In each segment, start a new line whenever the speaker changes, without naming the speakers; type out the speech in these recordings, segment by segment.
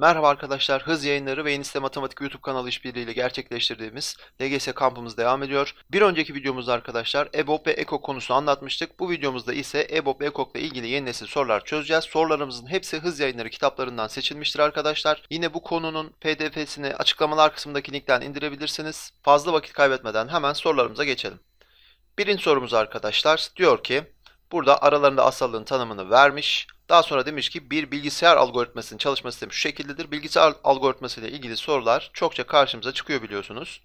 Merhaba arkadaşlar, Hız Yayınları ve Eniste Matematik YouTube kanalı işbirliğiyle gerçekleştirdiğimiz LGS kampımız devam ediyor. Bir önceki videomuzda arkadaşlar EBOB ve EKOK konusunu anlatmıştık. Bu videomuzda ise EBOB ve EKOK ile ilgili yeni nesil sorular çözeceğiz. Sorularımızın hepsi Hız Yayınları kitaplarından seçilmiştir arkadaşlar. Yine bu konunun PDF'sini açıklamalar kısmındaki linkten indirebilirsiniz. Fazla vakit kaybetmeden hemen sorularımıza geçelim. Birinci sorumuz arkadaşlar diyor ki burada aralarında asallığın tanımını vermiş. Daha sonra demiş ki bir bilgisayar algoritmasının çalışma sistemi şu şekildedir. Bilgisayar algoritması ile ilgili sorular çokça karşımıza çıkıyor biliyorsunuz.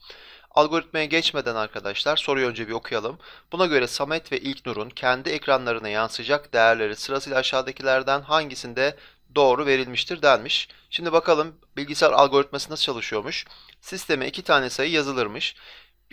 Algoritmaya geçmeden arkadaşlar soruyu önce bir okuyalım. Buna göre Samet ve İlknur'un kendi ekranlarına yansıyacak değerleri sırasıyla aşağıdakilerden hangisinde doğru verilmiştir denmiş. Şimdi bakalım bilgisayar algoritması nasıl çalışıyormuş. Sisteme iki tane sayı yazılırmış.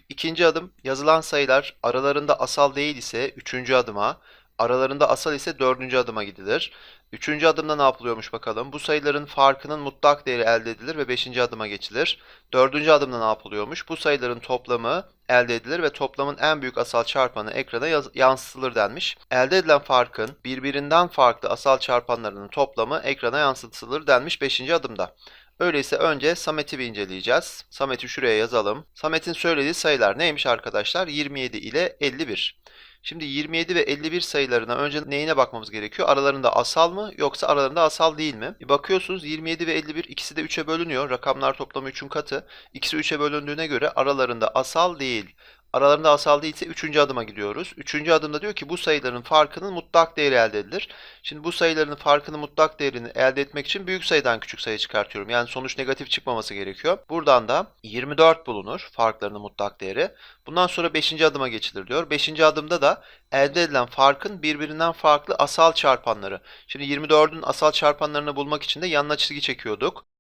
İkinci adım yazılan sayılar aralarında asal değil ise üçüncü adıma, aralarında asal ise dördüncü adıma gidilir. Üçüncü adımda ne yapılıyormuş bakalım. Bu sayıların farkının mutlak değeri elde edilir ve beşinci adıma geçilir. Dördüncü adımda ne yapılıyormuş? Bu sayıların toplamı elde edilir ve toplamın en büyük asal çarpanı ekrana yansıtılır denmiş. Elde edilen farkın birbirinden farklı asal çarpanlarının toplamı ekrana yansıtılır denmiş beşinci adımda. Öyleyse önce Samet'i bir inceleyeceğiz. Samet'i şuraya yazalım. Samet'in söylediği sayılar neymiş arkadaşlar? 27 ile 51. Şimdi 27 ve 51 sayılarına önce neyine bakmamız gerekiyor? Aralarında asal mı yoksa aralarında asal değil mi? Bir bakıyorsunuz 27 ve 51 ikisi de 3'e bölünüyor. Rakamlar toplamı 3'ün katı. İkisi 3'e bölündüğüne göre aralarında asal değil. Aralarında asal değilse 3. adıma gidiyoruz. 3. adımda diyor ki bu sayıların farkının mutlak değeri elde edilir. Şimdi bu sayıların farkının mutlak değerini elde etmek için büyük sayıdan küçük sayı çıkartıyorum. Yani sonuç negatif çıkmaması gerekiyor. Buradan da 24 bulunur farklarının mutlak değeri. Bundan sonra 5. adıma geçilir diyor. 5. adımda da elde edilen farkın birbirinden farklı asal çarpanları. Şimdi 24'ün asal çarpanlarını bulmak için de yanına çizgi çekiyorduk.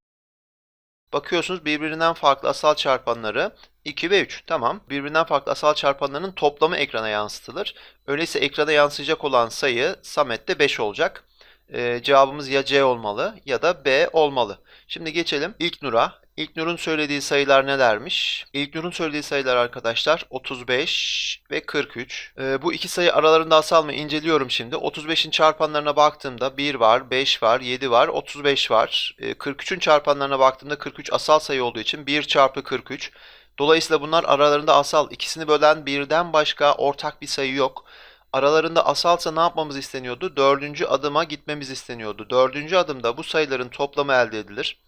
Bakıyorsunuz birbirinden farklı asal çarpanları 2 ve 3. Tamam. Birbirinden farklı asal çarpanlarının toplamı ekrana yansıtılır. Öyleyse ekrana yansıyacak olan sayı Samet'te 5 olacak. Ee, cevabımız ya C olmalı ya da B olmalı. Şimdi geçelim İlknur'a. İlknur'un söylediği sayılar nelermiş? İlknur'un söylediği sayılar arkadaşlar 35 ve 43. Ee, bu iki sayı aralarında asal mı inceliyorum şimdi. 35'in çarpanlarına baktığımda 1 var, 5 var, 7 var, 35 var. Ee, 43'ün çarpanlarına baktığımda 43 asal sayı olduğu için 1 çarpı 43. Dolayısıyla bunlar aralarında asal. İkisini bölen birden başka ortak bir sayı yok. Aralarında asalsa ne yapmamız isteniyordu? Dördüncü adıma gitmemiz isteniyordu. Dördüncü adımda bu sayıların toplamı elde edilir.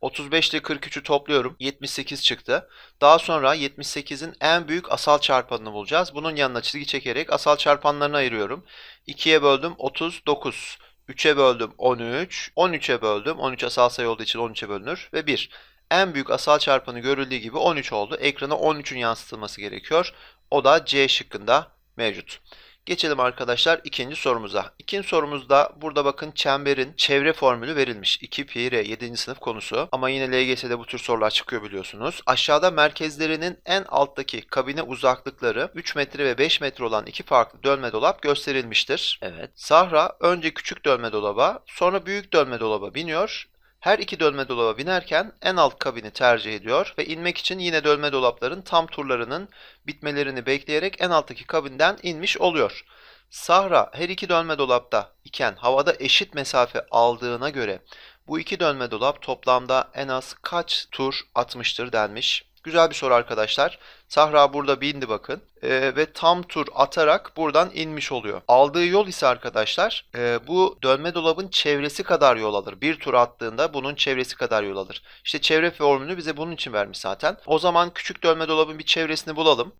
35 ile 43'ü topluyorum. 78 çıktı. Daha sonra 78'in en büyük asal çarpanını bulacağız. Bunun yanına çizgi çekerek asal çarpanlarını ayırıyorum. 2'ye böldüm 39. 3'e böldüm 13. 13'e böldüm. 13 asal sayı olduğu için 13'e bölünür. Ve 1. En büyük asal çarpanı görüldüğü gibi 13 oldu. Ekrana 13'ün yansıtılması gerekiyor. O da C şıkkında mevcut. Geçelim arkadaşlar ikinci sorumuza. İkinci sorumuzda burada bakın çemberin çevre formülü verilmiş. 2 pi r 7. sınıf konusu. Ama yine LGS'de bu tür sorular çıkıyor biliyorsunuz. Aşağıda merkezlerinin en alttaki kabine uzaklıkları 3 metre ve 5 metre olan iki farklı dönme dolap gösterilmiştir. Evet. Sahra önce küçük dönme dolaba sonra büyük dönme dolaba biniyor. Her iki dönme dolaba binerken en alt kabini tercih ediyor ve inmek için yine dönme dolapların tam turlarının bitmelerini bekleyerek en alttaki kabinden inmiş oluyor. Sahra her iki dönme dolapta iken havada eşit mesafe aldığına göre bu iki dönme dolap toplamda en az kaç tur atmıştır denmiş. Güzel bir soru arkadaşlar. Sahra burada bindi bakın Ee, ve tam tur atarak buradan inmiş oluyor. Aldığı yol ise arkadaşlar e, bu dönme dolabın çevresi kadar yol alır. Bir tur attığında bunun çevresi kadar yol alır. İşte çevre formülünü bize bunun için vermiş zaten. O zaman küçük dönme dolabın bir çevresini bulalım.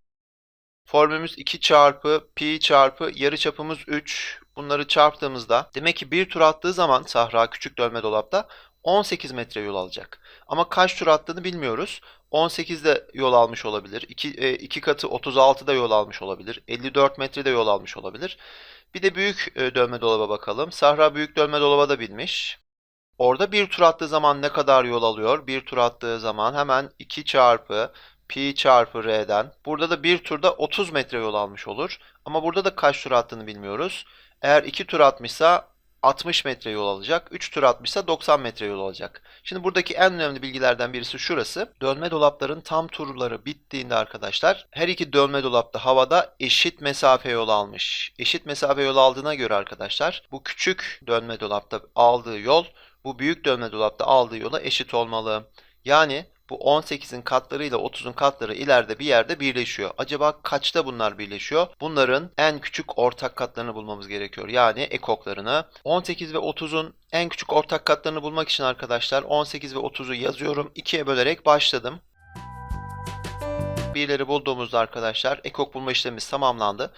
Formülümüz 2 çarpı pi çarpı yarıçapımız 3. Bunları çarptığımızda demek ki bir tur attığı zaman Sahra küçük dönme dolapta 18 metre yol alacak. Ama kaç tur attığını bilmiyoruz. 18'de yol almış olabilir. 2, e, iki katı 36'da yol almış olabilir. 54 metrede yol almış olabilir. Bir de büyük e, dönme dolaba bakalım. Sahra büyük dönme dolaba da binmiş. Orada bir tur attığı zaman ne kadar yol alıyor? Bir tur attığı zaman hemen 2 çarpı pi çarpı r'den. Burada da bir turda 30 metre yol almış olur. Ama burada da kaç tur attığını bilmiyoruz. Eğer 2 tur atmışsa 60 metre yol alacak. 3 tur atmışsa 90 metre yol alacak. Şimdi buradaki en önemli bilgilerden birisi şurası. Dönme dolapların tam turları bittiğinde arkadaşlar her iki dönme dolapta havada eşit mesafe yol almış. Eşit mesafe yol aldığına göre arkadaşlar bu küçük dönme dolapta aldığı yol bu büyük dönme dolapta aldığı yola eşit olmalı. Yani bu 18'in katları ile 30'un katları ileride bir yerde birleşiyor. Acaba kaçta bunlar birleşiyor? Bunların en küçük ortak katlarını bulmamız gerekiyor. Yani ekoklarını. 18 ve 30'un en küçük ortak katlarını bulmak için arkadaşlar 18 ve 30'u yazıyorum. 2'ye bölerek başladım. Birleri bulduğumuzda arkadaşlar ekok bulma işlemimiz tamamlandı.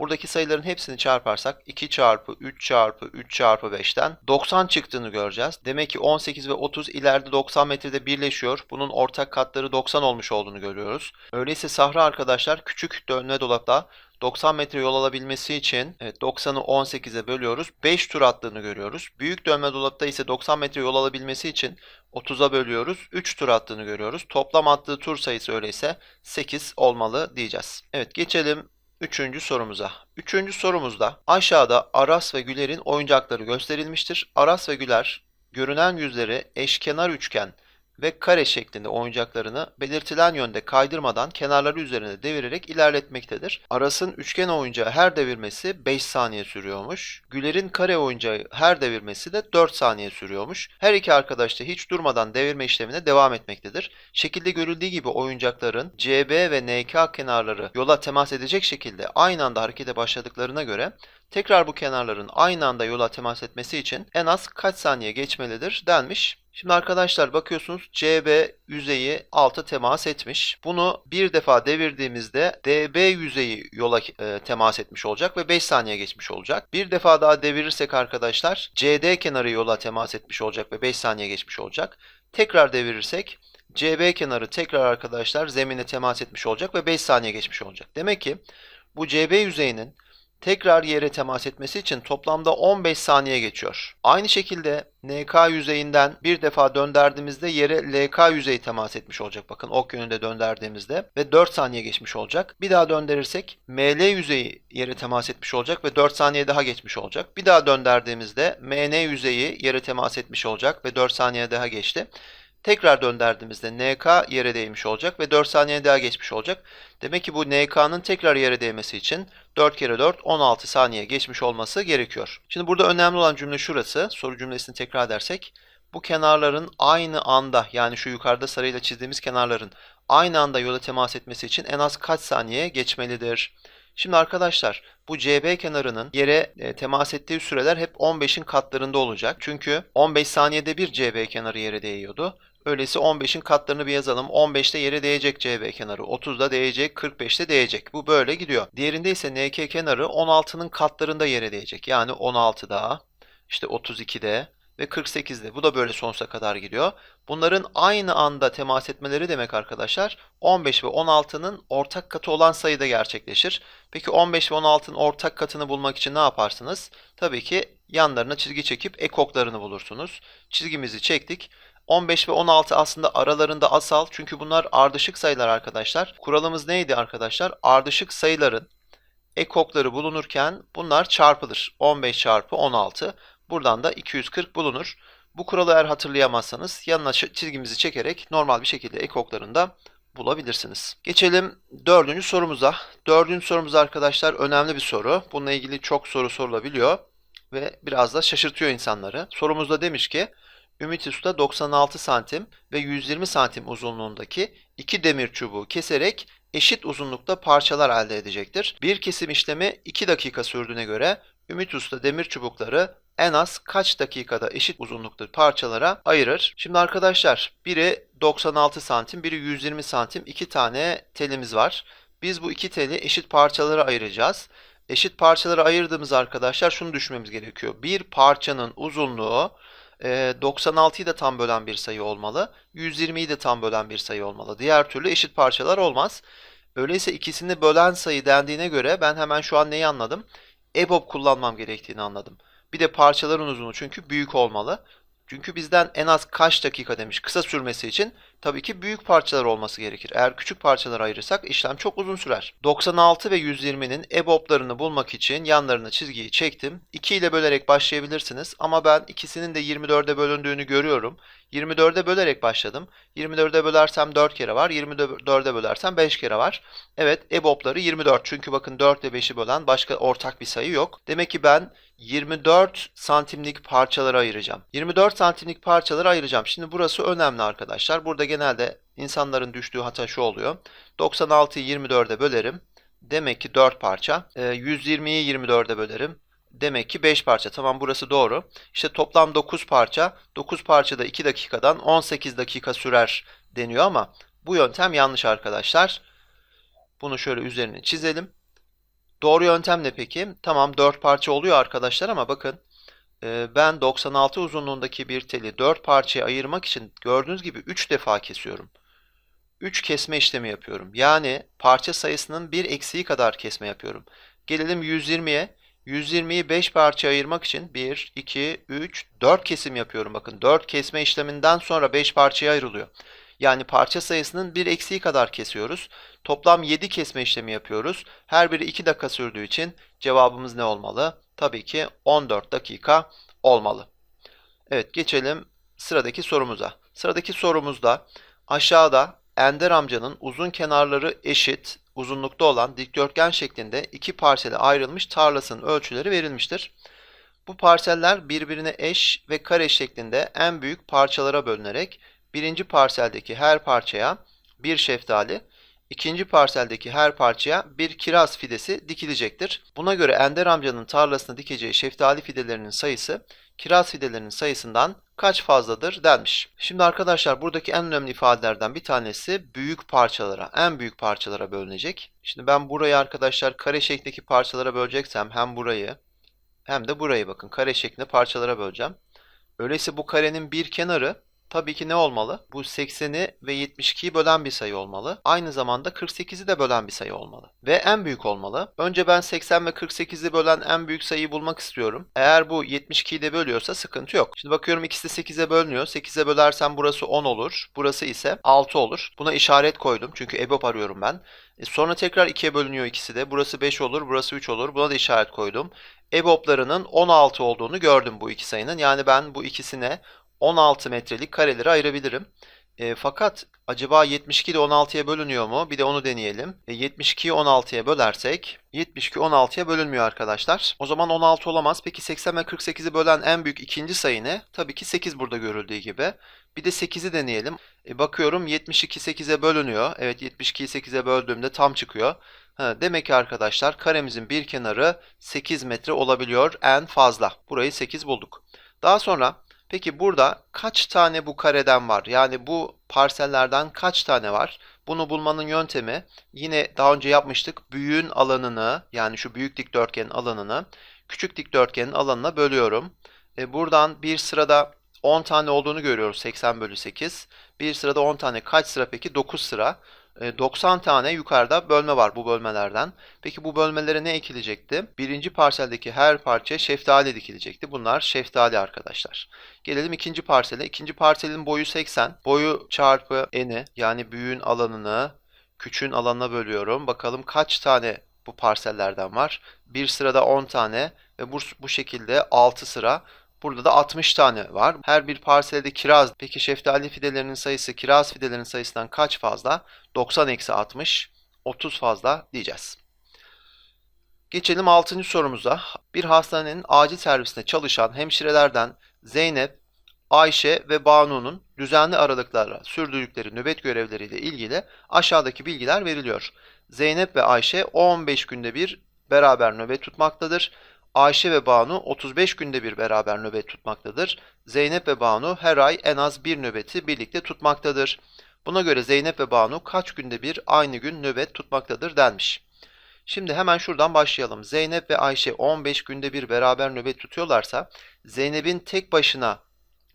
Buradaki sayıların hepsini çarparsak 2 çarpı 3 çarpı 3 çarpı 5'ten 90 çıktığını göreceğiz. Demek ki 18 ve 30 ileride 90 metrede birleşiyor. Bunun ortak katları 90 olmuş olduğunu görüyoruz. Öyleyse Sahra arkadaşlar küçük dönme dolapta 90 metre yol alabilmesi için evet, 90'ı 18'e bölüyoruz. 5 tur attığını görüyoruz. Büyük dönme dolapta ise 90 metre yol alabilmesi için 30'a bölüyoruz. 3 tur attığını görüyoruz. Toplam attığı tur sayısı öyleyse 8 olmalı diyeceğiz. Evet geçelim Üçüncü sorumuza. Üçüncü sorumuzda aşağıda Aras ve Güler'in oyuncakları gösterilmiştir. Aras ve Güler görünen yüzleri eşkenar üçgen ve kare şeklinde oyuncaklarını belirtilen yönde kaydırmadan kenarları üzerine devirerek ilerletmektedir. Aras'ın üçgen oyuncağı her devirmesi 5 saniye sürüyormuş. Güler'in kare oyuncağı her devirmesi de 4 saniye sürüyormuş. Her iki arkadaş da hiç durmadan devirme işlemine devam etmektedir. Şekilde görüldüğü gibi oyuncakların CB ve NK kenarları yola temas edecek şekilde aynı anda harekete başladıklarına göre tekrar bu kenarların aynı anda yola temas etmesi için en az kaç saniye geçmelidir denmiş. Şimdi arkadaşlar bakıyorsunuz CB yüzeyi alta temas etmiş. Bunu bir defa devirdiğimizde DB yüzeyi yola e, temas etmiş olacak ve 5 saniye geçmiş olacak. Bir defa daha devirirsek arkadaşlar CD kenarı yola temas etmiş olacak ve 5 saniye geçmiş olacak. Tekrar devirirsek CB kenarı tekrar arkadaşlar zemine temas etmiş olacak ve 5 saniye geçmiş olacak. Demek ki bu CB yüzeyinin tekrar yere temas etmesi için toplamda 15 saniye geçiyor. Aynı şekilde NK yüzeyinden bir defa döndürdüğümüzde yere LK yüzeyi temas etmiş olacak. Bakın ok yönünde döndürdüğümüzde ve 4 saniye geçmiş olacak. Bir daha döndürürsek ML yüzeyi yere temas etmiş olacak ve 4 saniye daha geçmiş olacak. Bir daha döndürdüğümüzde MN yüzeyi yere temas etmiş olacak ve 4 saniye daha geçti. Tekrar döndürdüğümüzde NK yere değmiş olacak ve 4 saniye daha geçmiş olacak. Demek ki bu NK'nın tekrar yere değmesi için 4 kere 4 16 saniye geçmiş olması gerekiyor. Şimdi burada önemli olan cümle şurası. Soru cümlesini tekrar edersek. Bu kenarların aynı anda yani şu yukarıda sarıyla çizdiğimiz kenarların aynı anda yola temas etmesi için en az kaç saniye geçmelidir? Şimdi arkadaşlar bu CB kenarının yere e, temas ettiği süreler hep 15'in katlarında olacak. Çünkü 15 saniyede bir CB kenarı yere değiyordu. Öyleyse 15'in katlarını bir yazalım. 15'te yere değecek CB kenarı, 30'da değecek, 45'te değecek. Bu böyle gidiyor. Diğerinde ise NK kenarı 16'nın katlarında yere değecek. Yani 16'da, işte 32'de ve 48'de. Bu da böyle sonsuza kadar gidiyor. Bunların aynı anda temas etmeleri demek arkadaşlar 15 ve 16'nın ortak katı olan sayıda gerçekleşir. Peki 15 ve 16'nın ortak katını bulmak için ne yaparsınız? Tabii ki yanlarına çizgi çekip ekoklarını bulursunuz. Çizgimizi çektik. 15 ve 16 aslında aralarında asal çünkü bunlar ardışık sayılar arkadaşlar. Kuralımız neydi arkadaşlar? Ardışık sayıların ekokları bulunurken bunlar çarpılır. 15 çarpı 16. Buradan da 240 bulunur. Bu kuralı eğer hatırlayamazsanız yanına çizgimizi çekerek normal bir şekilde ekoklarını da bulabilirsiniz. Geçelim dördüncü sorumuza. Dördüncü sorumuz arkadaşlar önemli bir soru. Bununla ilgili çok soru sorulabiliyor ve biraz da şaşırtıyor insanları. Sorumuzda demiş ki Ümit Usta 96 santim ve 120 santim uzunluğundaki iki demir çubuğu keserek eşit uzunlukta parçalar elde edecektir. Bir kesim işlemi 2 dakika sürdüğüne göre Ümit Usta demir çubukları en az kaç dakikada eşit uzunlukta parçalara ayırır? Şimdi arkadaşlar biri 96 santim, biri 120 santim iki tane telimiz var. Biz bu iki teli eşit parçalara ayıracağız. Eşit parçalara ayırdığımız arkadaşlar şunu düşünmemiz gerekiyor. Bir parçanın uzunluğu 96'yı da tam bölen bir sayı olmalı. 120'yi de tam bölen bir sayı olmalı. Diğer türlü eşit parçalar olmaz. Öyleyse ikisini bölen sayı dendiğine göre ben hemen şu an neyi anladım? EBOB kullanmam gerektiğini anladım. Bir de parçaların uzunluğu çünkü büyük olmalı. Çünkü bizden en az kaç dakika demiş kısa sürmesi için tabii ki büyük parçalar olması gerekir. Eğer küçük parçalara ayırırsak işlem çok uzun sürer. 96 ve 120'nin EBOB'larını bulmak için yanlarına çizgiyi çektim. 2 ile bölerek başlayabilirsiniz ama ben ikisinin de 24'e bölündüğünü görüyorum. 24'e bölerek başladım. 24'e bölersem 4 kere var. 24'e bölersem 5 kere var. Evet EBOB'ları 24. Çünkü bakın 4 ile 5'i bölen başka ortak bir sayı yok. Demek ki ben 24 santimlik parçalara ayıracağım. 24 santimlik parçalara ayıracağım. Şimdi burası önemli arkadaşlar. Burada genelde insanların düştüğü hata şu oluyor. 96'yı 24'e bölerim. Demek ki 4 parça. Ee, 120'yi 24'e bölerim. Demek ki 5 parça. Tamam burası doğru. İşte toplam 9 parça. 9 parçada 2 dakikadan 18 dakika sürer deniyor ama bu yöntem yanlış arkadaşlar. Bunu şöyle üzerine çizelim. Doğru yöntem ne peki? Tamam 4 parça oluyor arkadaşlar ama bakın e, ben 96 uzunluğundaki bir teli 4 parçaya ayırmak için gördüğünüz gibi 3 defa kesiyorum. 3 kesme işlemi yapıyorum. Yani parça sayısının bir eksiği kadar kesme yapıyorum. Gelelim 120'ye. 120'yi 5 parça ayırmak için 1, 2, 3, 4 kesim yapıyorum. Bakın 4 kesme işleminden sonra 5 parçaya ayrılıyor. Yani parça sayısının bir eksiği kadar kesiyoruz. Toplam 7 kesme işlemi yapıyoruz. Her biri 2 dakika sürdüğü için cevabımız ne olmalı? Tabii ki 14 dakika olmalı. Evet geçelim sıradaki sorumuza. Sıradaki sorumuzda aşağıda Ender amcanın uzun kenarları eşit uzunlukta olan dikdörtgen şeklinde iki parsele ayrılmış tarlasının ölçüleri verilmiştir. Bu parseller birbirine eş ve kare şeklinde en büyük parçalara bölünerek birinci parseldeki her parçaya bir şeftali, ikinci parseldeki her parçaya bir kiraz fidesi dikilecektir. Buna göre Ender amcanın tarlasına dikeceği şeftali fidelerinin sayısı kiraz fidelerinin sayısından kaç fazladır denmiş. Şimdi arkadaşlar buradaki en önemli ifadelerden bir tanesi büyük parçalara, en büyük parçalara bölünecek. Şimdi ben burayı arkadaşlar kare şeklindeki parçalara böleceksem hem burayı hem de burayı bakın kare şeklinde parçalara böleceğim. Öyleyse bu karenin bir kenarı tabii ki ne olmalı? Bu 80'i ve 72'yi bölen bir sayı olmalı. Aynı zamanda 48'i de bölen bir sayı olmalı. Ve en büyük olmalı. Önce ben 80 ve 48'i bölen en büyük sayıyı bulmak istiyorum. Eğer bu 72'yi de bölüyorsa sıkıntı yok. Şimdi bakıyorum ikisi de 8'e bölünüyor. 8'e bölersem burası 10 olur. Burası ise 6 olur. Buna işaret koydum. Çünkü EBOB arıyorum ben. E sonra tekrar 2'ye bölünüyor ikisi de. Burası 5 olur, burası 3 olur. Buna da işaret koydum. EBOB'larının 16 olduğunu gördüm bu iki sayının. Yani ben bu ikisine 16 metrelik kareleri ayırabilirim. E, fakat acaba 72 de 16'ya bölünüyor mu? Bir de onu deneyelim. E, 72'yi 16'ya bölersek 72 16'ya bölünmüyor arkadaşlar. O zaman 16 olamaz. Peki 80 ve 48'i bölen en büyük ikinci sayı ne? Tabii ki 8 burada görüldüğü gibi. Bir de 8'i deneyelim. E, bakıyorum 72 8'e bölünüyor. Evet 72'yi 8'e böldüğümde tam çıkıyor. Ha, demek ki arkadaşlar karemizin bir kenarı 8 metre olabiliyor en fazla. Burayı 8 bulduk. Daha sonra Peki burada kaç tane bu kareden var? Yani bu parsellerden kaç tane var? Bunu bulmanın yöntemi yine daha önce yapmıştık. Büyüğün alanını yani şu büyük dikdörtgenin alanını küçük dikdörtgenin alanına bölüyorum. E buradan bir sırada 10 tane olduğunu görüyoruz. 80 bölü 8. Bir sırada 10 tane. Kaç sıra peki? 9 sıra. 90 e, tane yukarıda bölme var bu bölmelerden. Peki bu bölmelere ne ekilecekti? Birinci parseldeki her parçaya şeftali dikilecekti. Bunlar şeftali arkadaşlar. Gelelim ikinci parsele. İkinci parselin boyu 80. Boyu çarpı eni yani büyüğün alanını küçüğün alanına bölüyorum. Bakalım kaç tane bu parsellerden var. Bir sırada 10 tane ve bu, bu şekilde 6 sıra. Burada da 60 tane var. Her bir parselde kiraz. Peki şeftali fidelerinin sayısı kiraz fidelerinin sayısından kaç fazla? 90 eksi 60. 30 fazla diyeceğiz. Geçelim 6. sorumuza. Bir hastanenin acil servisinde çalışan hemşirelerden Zeynep, Ayşe ve Banu'nun düzenli aralıklarla sürdürdükleri nöbet görevleriyle ilgili aşağıdaki bilgiler veriliyor. Zeynep ve Ayşe 15 günde bir beraber nöbet tutmaktadır. Ayşe ve Banu 35 günde bir beraber nöbet tutmaktadır. Zeynep ve Banu her ay en az bir nöbeti birlikte tutmaktadır. Buna göre Zeynep ve Banu kaç günde bir aynı gün nöbet tutmaktadır denmiş. Şimdi hemen şuradan başlayalım. Zeynep ve Ayşe 15 günde bir beraber nöbet tutuyorlarsa Zeynep'in tek başına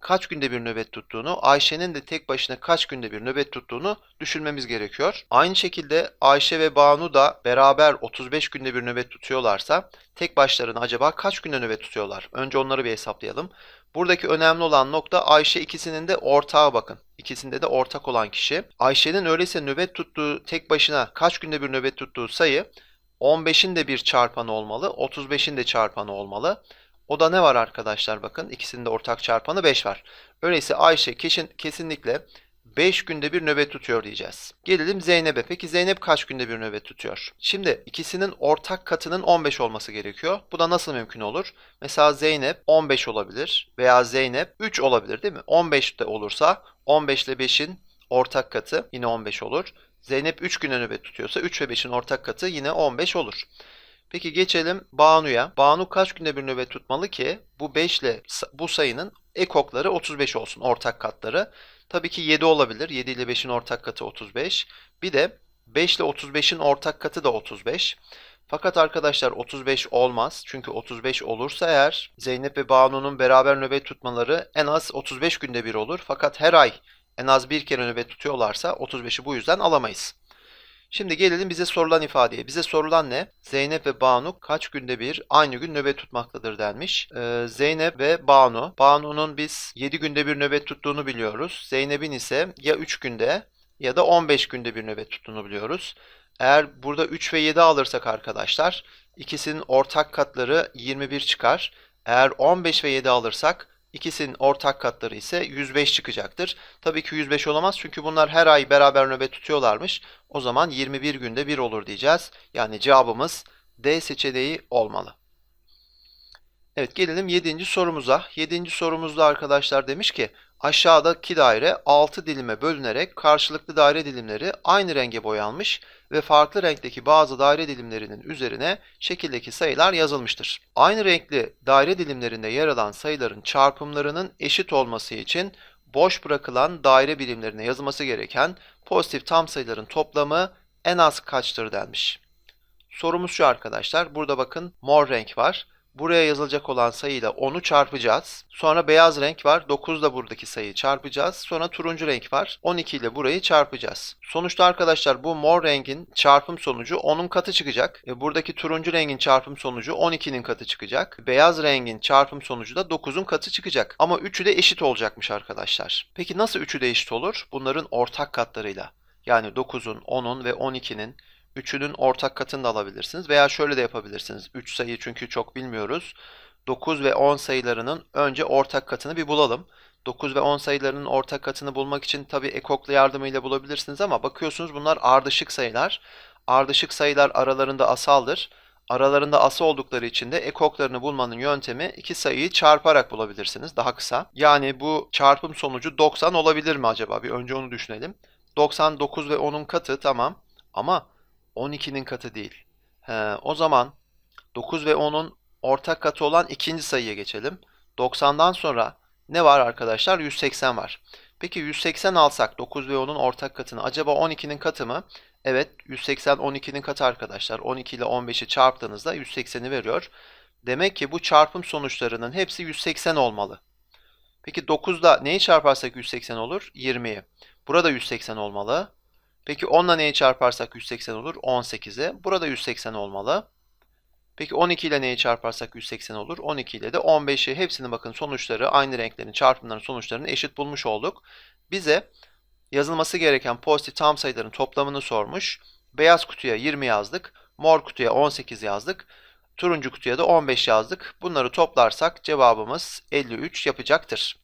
kaç günde bir nöbet tuttuğunu, Ayşe'nin de tek başına kaç günde bir nöbet tuttuğunu düşünmemiz gerekiyor. Aynı şekilde Ayşe ve Banu da beraber 35 günde bir nöbet tutuyorlarsa tek başlarına acaba kaç günde nöbet tutuyorlar? Önce onları bir hesaplayalım. Buradaki önemli olan nokta Ayşe ikisinin de ortağı bakın. İkisinde de ortak olan kişi. Ayşe'nin öyleyse nöbet tuttuğu tek başına kaç günde bir nöbet tuttuğu sayı 15'in de bir çarpanı olmalı, 35'in de çarpanı olmalı. O da ne var arkadaşlar bakın ikisinin de ortak çarpanı 5 var. Öyleyse Ayşe kesin, kesinlikle 5 günde bir nöbet tutuyor diyeceğiz. Gelelim Zeynep'e. Peki Zeynep kaç günde bir nöbet tutuyor? Şimdi ikisinin ortak katının 15 olması gerekiyor. Bu da nasıl mümkün olur? Mesela Zeynep 15 olabilir veya Zeynep 3 olabilir değil mi? 15 de olursa 15 ile 5'in ortak katı yine 15 olur. Zeynep 3 güne nöbet tutuyorsa 3 ve 5'in ortak katı yine 15 olur. Peki geçelim Banu'ya. Banu kaç günde bir nöbet tutmalı ki bu 5 ile bu sayının ekokları 35 olsun ortak katları. Tabii ki 7 olabilir. 7 ile 5'in ortak katı 35. Bir de 5 ile 35'in ortak katı da 35. Fakat arkadaşlar 35 olmaz. Çünkü 35 olursa eğer Zeynep ve Banu'nun beraber nöbet tutmaları en az 35 günde bir olur. Fakat her ay en az bir kere nöbet tutuyorlarsa 35'i bu yüzden alamayız. Şimdi gelelim bize sorulan ifadeye. Bize sorulan ne? Zeynep ve Banu kaç günde bir aynı gün nöbet tutmaktadır denmiş. Ee, Zeynep ve Banu. Banu'nun biz 7 günde bir nöbet tuttuğunu biliyoruz. Zeynep'in ise ya 3 günde ya da 15 günde bir nöbet tuttuğunu biliyoruz. Eğer burada 3 ve 7 alırsak arkadaşlar ikisinin ortak katları 21 çıkar. Eğer 15 ve 7 alırsak İkisinin ortak katları ise 105 çıkacaktır. Tabii ki 105 olamaz çünkü bunlar her ay beraber nöbet tutuyorlarmış. O zaman 21 günde 1 olur diyeceğiz. Yani cevabımız D seçeneği olmalı. Evet gelelim 7. sorumuza. 7. sorumuzda arkadaşlar demiş ki aşağıdaki daire 6 dilime bölünerek karşılıklı daire dilimleri aynı renge boyanmış ve farklı renkteki bazı daire dilimlerinin üzerine şekildeki sayılar yazılmıştır. Aynı renkli daire dilimlerinde yer alan sayıların çarpımlarının eşit olması için boş bırakılan daire birimlerine yazılması gereken pozitif tam sayıların toplamı en az kaçtır denmiş. Sorumuz şu arkadaşlar. Burada bakın mor renk var. Buraya yazılacak olan sayıyla 10'u çarpacağız. Sonra beyaz renk var. 9 ile buradaki sayıyı çarpacağız. Sonra turuncu renk var. 12 ile burayı çarpacağız. Sonuçta arkadaşlar bu mor rengin çarpım sonucu 10'un katı çıkacak. E buradaki turuncu rengin çarpım sonucu 12'nin katı çıkacak. Beyaz rengin çarpım sonucu da 9'un katı çıkacak. Ama üçü de eşit olacakmış arkadaşlar. Peki nasıl üçü de eşit olur? Bunların ortak katlarıyla. Yani 9'un, 10'un ve 12'nin Üçünün ortak katını da alabilirsiniz. Veya şöyle de yapabilirsiniz. 3 sayı çünkü çok bilmiyoruz. 9 ve 10 sayılarının önce ortak katını bir bulalım. 9 ve 10 sayılarının ortak katını bulmak için tabi ekokla yardımıyla bulabilirsiniz ama bakıyorsunuz bunlar ardışık sayılar. Ardışık sayılar aralarında asaldır. Aralarında ası oldukları için de ekoklarını bulmanın yöntemi iki sayıyı çarparak bulabilirsiniz. Daha kısa. Yani bu çarpım sonucu 90 olabilir mi acaba? Bir önce onu düşünelim. 99 ve 10'un katı tamam. Ama 12'nin katı değil. He, o zaman 9 ve 10'un ortak katı olan ikinci sayıya geçelim. 90'dan sonra ne var arkadaşlar? 180 var. Peki 180 alsak 9 ve 10'un ortak katını acaba 12'nin katı mı? Evet 180 12'nin katı arkadaşlar. 12 ile 15'i çarptığınızda 180'i veriyor. Demek ki bu çarpım sonuçlarının hepsi 180 olmalı. Peki 9'da neyi çarparsak 180 olur? 20'yi. Burada 180 olmalı. Peki 10 ile neyi çarparsak 180 olur? 18'e. Burada 180 olmalı. Peki 12 ile neyi çarparsak 180 olur? 12 ile de 15'i hepsinin bakın sonuçları aynı renklerin çarpımların sonuçlarını eşit bulmuş olduk. Bize yazılması gereken pozitif tam sayıların toplamını sormuş. Beyaz kutuya 20 yazdık. Mor kutuya 18 yazdık. Turuncu kutuya da 15 yazdık. Bunları toplarsak cevabımız 53 yapacaktır.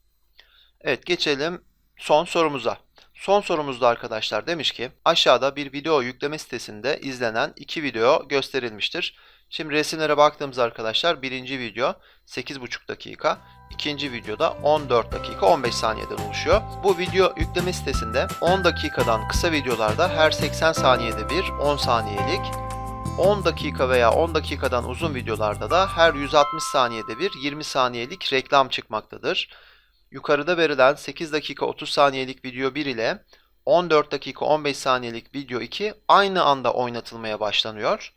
Evet geçelim son sorumuza. Son sorumuzda arkadaşlar demiş ki aşağıda bir video yükleme sitesinde izlenen iki video gösterilmiştir. Şimdi resimlere baktığımız arkadaşlar birinci video 8,5 dakika, ikinci videoda 14 dakika 15 saniyeden oluşuyor. Bu video yükleme sitesinde 10 dakikadan kısa videolarda her 80 saniyede bir 10 saniyelik, 10 dakika veya 10 dakikadan uzun videolarda da her 160 saniyede bir 20 saniyelik reklam çıkmaktadır. Yukarıda verilen 8 dakika 30 saniyelik video 1 ile 14 dakika 15 saniyelik video 2 aynı anda oynatılmaya başlanıyor.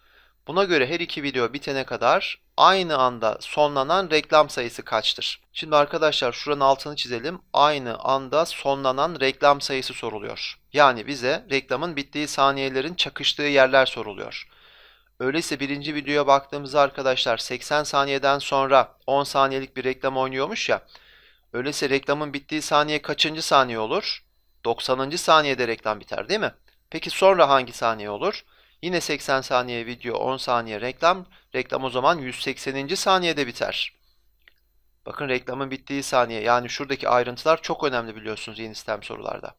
Buna göre her iki video bitene kadar aynı anda sonlanan reklam sayısı kaçtır? Şimdi arkadaşlar şuranın altını çizelim. Aynı anda sonlanan reklam sayısı soruluyor. Yani bize reklamın bittiği saniyelerin çakıştığı yerler soruluyor. Öyleyse birinci videoya baktığımızda arkadaşlar 80 saniyeden sonra 10 saniyelik bir reklam oynuyormuş ya. Öyleyse reklamın bittiği saniye kaçıncı saniye olur? 90. saniyede reklam biter değil mi? Peki sonra hangi saniye olur? Yine 80 saniye video, 10 saniye reklam. Reklam o zaman 180. saniyede biter. Bakın reklamın bittiği saniye yani şuradaki ayrıntılar çok önemli biliyorsunuz yeni sistem sorularda.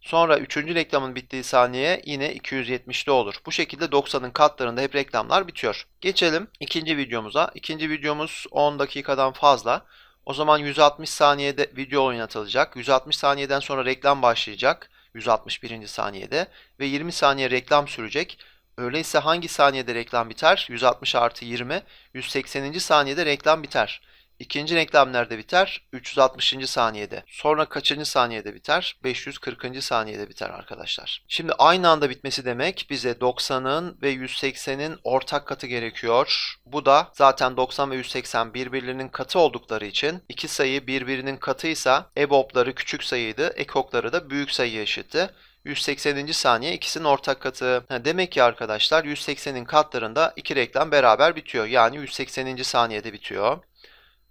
Sonra 3. reklamın bittiği saniye yine 270'li olur. Bu şekilde 90'ın katlarında hep reklamlar bitiyor. Geçelim ikinci videomuza. İkinci videomuz 10 dakikadan fazla. O zaman 160 saniyede video oynatılacak. 160 saniyeden sonra reklam başlayacak. 161. saniyede ve 20 saniye reklam sürecek. Öyleyse hangi saniyede reklam biter? 160 artı 20. 180. saniyede reklam biter. İkinci reklam nerede biter? 360. saniyede. Sonra kaçıncı saniyede biter? 540. saniyede biter arkadaşlar. Şimdi aynı anda bitmesi demek bize 90'ın ve 180'in ortak katı gerekiyor. Bu da zaten 90 ve 180 birbirlerinin katı oldukları için iki sayı birbirinin katıysa EBOB'ları küçük sayıydı, EKOK'ları da büyük sayıya eşitti. 180. saniye ikisinin ortak katı. Ha, demek ki arkadaşlar 180'in katlarında iki reklam beraber bitiyor. Yani 180. saniyede bitiyor.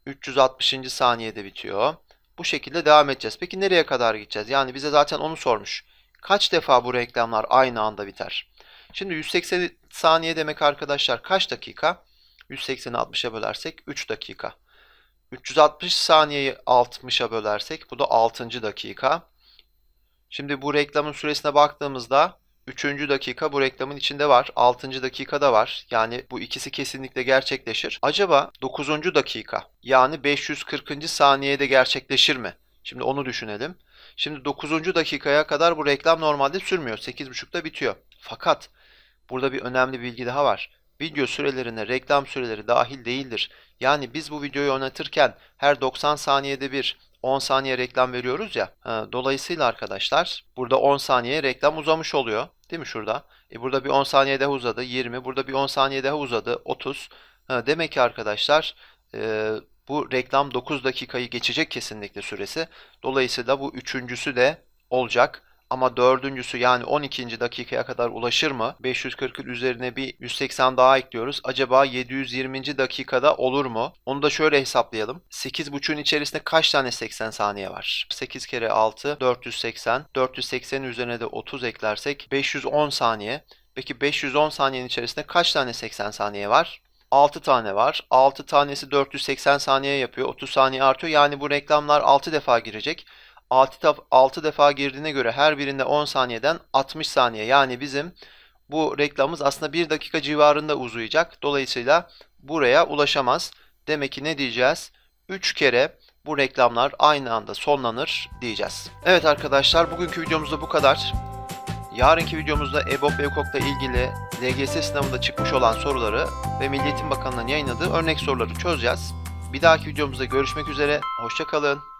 360. saniyede bitiyor. Bu şekilde devam edeceğiz. Peki nereye kadar gideceğiz? Yani bize zaten onu sormuş. Kaç defa bu reklamlar aynı anda biter? Şimdi 180 saniye demek arkadaşlar kaç dakika? 180'i 60'a bölersek 3 dakika. 360 saniyeyi 60'a bölersek bu da 6. dakika. Şimdi bu reklamın süresine baktığımızda 3. dakika bu reklamın içinde var. 6. dakikada var. Yani bu ikisi kesinlikle gerçekleşir. Acaba 9. dakika yani 540. saniyede gerçekleşir mi? Şimdi onu düşünelim. Şimdi 9. dakikaya kadar bu reklam normalde sürmüyor. 8.30'da bitiyor. Fakat burada bir önemli bilgi daha var. Video sürelerine reklam süreleri dahil değildir. Yani biz bu videoyu oynatırken her 90 saniyede bir 10 saniye reklam veriyoruz ya. Ha, Dolayısıyla arkadaşlar burada 10 saniye reklam uzamış oluyor. Değil mi şurada? E burada bir 10 saniye daha uzadı. 20. Burada bir 10 saniye daha uzadı. 30. Ha, demek ki arkadaşlar e, bu reklam 9 dakikayı geçecek kesinlikle süresi. Dolayısıyla bu üçüncüsü de olacak. Ama dördüncüsü yani 12. dakikaya kadar ulaşır mı? 540'ın üzerine bir 180 daha ekliyoruz. Acaba 720. dakikada olur mu? Onu da şöyle hesaplayalım. 8.5'ün içerisinde kaç tane 80 saniye var? 8 kere 6 480. 480'in üzerine de 30 eklersek 510 saniye. Peki 510 saniyenin içerisinde kaç tane 80 saniye var? 6 tane var. 6 tanesi 480 saniye yapıyor. 30 saniye artıyor. Yani bu reklamlar 6 defa girecek. 6, taf- 6 defa girdiğine göre her birinde 10 saniyeden 60 saniye. Yani bizim bu reklamımız aslında 1 dakika civarında uzayacak. Dolayısıyla buraya ulaşamaz. Demek ki ne diyeceğiz? 3 kere bu reklamlar aynı anda sonlanır diyeceğiz. Evet arkadaşlar bugünkü videomuzda bu kadar. Yarınki videomuzda EBOB ve EKOK'la ilgili LGS sınavında çıkmış olan soruları ve Milli Eğitim Bakanlığı'nın yayınladığı örnek soruları çözeceğiz. Bir dahaki videomuzda görüşmek üzere. Hoşçakalın.